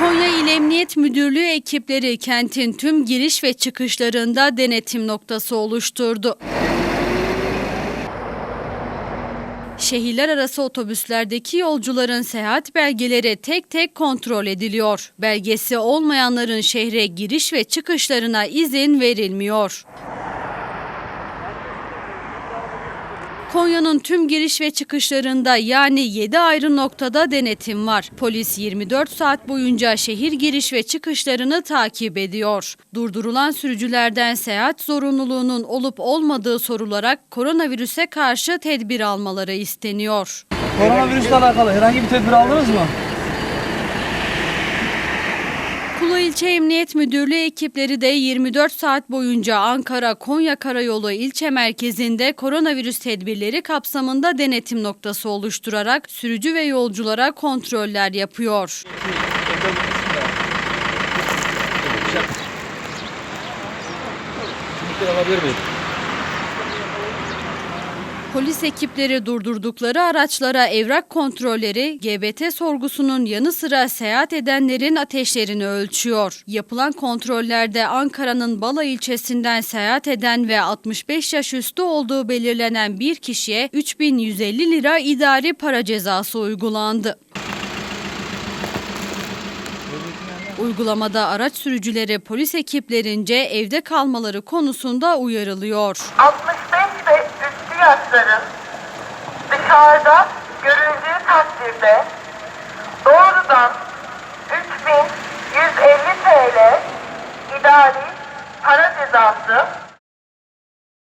Konya İl Emniyet Müdürlüğü ekipleri kentin tüm giriş ve çıkışlarında denetim noktası oluşturdu. Şehirler arası otobüslerdeki yolcuların seyahat belgeleri tek tek kontrol ediliyor. Belgesi olmayanların şehre giriş ve çıkışlarına izin verilmiyor. Konya'nın tüm giriş ve çıkışlarında yani 7 ayrı noktada denetim var. Polis 24 saat boyunca şehir giriş ve çıkışlarını takip ediyor. Durdurulan sürücülerden seyahat zorunluluğunun olup olmadığı sorularak koronavirüse karşı tedbir almaları isteniyor. Koronavirüsle alakalı herhangi bir tedbir aldınız mı? İlçe Emniyet Müdürlüğü ekipleri de 24 saat boyunca Ankara-Konya Karayolu ilçe merkezinde koronavirüs tedbirleri kapsamında denetim noktası oluşturarak sürücü ve yolculara kontroller yapıyor. alabilir miyim? Polis ekipleri durdurdukları araçlara evrak kontrolleri, GBT sorgusunun yanı sıra seyahat edenlerin ateşlerini ölçüyor. Yapılan kontrollerde Ankara'nın Bala ilçesinden seyahat eden ve 65 yaş üstü olduğu belirlenen bir kişiye 3150 lira idari para cezası uygulandı. Uygulamada araç sürücüleri polis ekiplerince evde kalmaları konusunda uyarılıyor. 65 yaşların dışarıda görüldüğü takdirde doğrudan 3150 TL idari para cezası